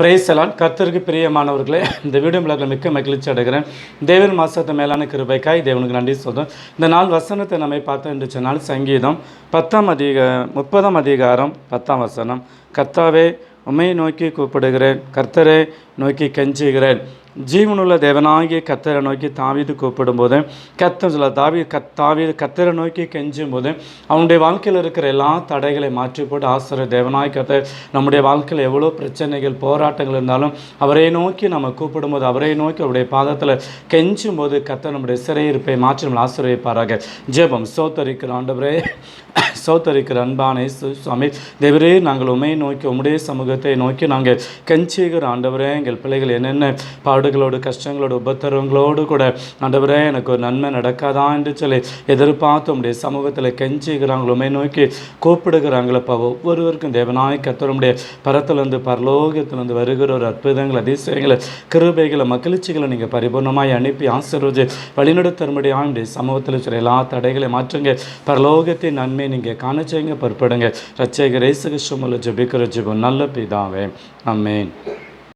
பிரைசலான் கர்த்தருக்கு பிரியமானவர்களே இந்த வீடியோ மிளகில் மிக்க மகிழ்ச்சி அடைகிறேன். தேவன் மாசத்தை மேலான கிருபைக்காய் தேவனுக்கு நன்றி சொல்கிறோம் இந்த நாள் வசனத்தை நம்ம பார்த்தோம் என்று சொன்னால் சங்கீதம் பத்தாம் அதிக முப்பதாம் அதிகாரம் பத்தாம் வசனம். கர்த்தாவே உமையை நோக்கி கூப்பிடுகிறேன். கர்த்தரை நோக்கி கெஞ்சுகிறேன். ஜீவனுள்ள தேவனாகிய கத்தரை நோக்கி தாவீது கூப்பிடும்போது கத்தம் சொல்ல தாவி கத் தாவீது கத்தரை நோக்கி கெஞ்சும் போது அவனுடைய வாழ்க்கையில் இருக்கிற எல்லா தடைகளை மாற்றி போட்டு ஆசிரியர் தேவனாய் கத்த நம்முடைய வாழ்க்கையில் எவ்வளோ பிரச்சனைகள் போராட்டங்கள் இருந்தாலும் அவரை நோக்கி நம்ம கூப்பிடும்போது அவரை நோக்கி அவருடைய பாதத்தில் கெஞ்சும் போது கத்த நம்முடைய சிறையிருப்பை மாற்றி நம்மளை ஆசிரியப்பாராக ஜெபம். சோத்தரிக்கிற ஆண்டவரே சோத்தரிக்கிற அன்பானே சுவாமி தேவரே நாங்கள் உண்மையை நோக்கி உம்முடைய சமூகத்தை நோக்கி நாங்கள் கெஞ்சுகிற ஆண்டவரே எங்கள் பிள்ளைகள் என்னென்ன பாடுகளோடு கஷ்டங்களோடு உபத்திரவங்களோடு கூட. ஆண்டவரே எனக்கு ஒரு நன்மை நடக்காதா என்று சொல்லி எதிர்பார்த்து உடைய சமூகத்தில் கெஞ்சுகிறாங்களோ உண்மை நோக்கி கூப்பிடுகிறாங்களப்பா ஒவ்வொருவருக்கும் தேவனாய் கத்தருடைய பரத்திலிருந்து பரலோகத்திலிருந்து வருகிற ஒரு அற்புதங்கள் அதிசயங்களை கிருபைகளை மகிழ்ச்சிகளை நீங்கள் பரிபூர்ணமாய் அனுப்பி ஆசீர்வதி வழிநடத்தரும்படியா உடைய சமூகத்தில் சொல்ல எல்லா தடைகளை மாற்றுங்க. பரலோகத்தின் நன்மை நீங்கள் காண செய்யுங்க பொறுப்படுங்க. ரச்சைகர் இயேசு கிருஷ்ணமுல ஜெபிக்கிற நல்ல பிதாவே அம்மேன்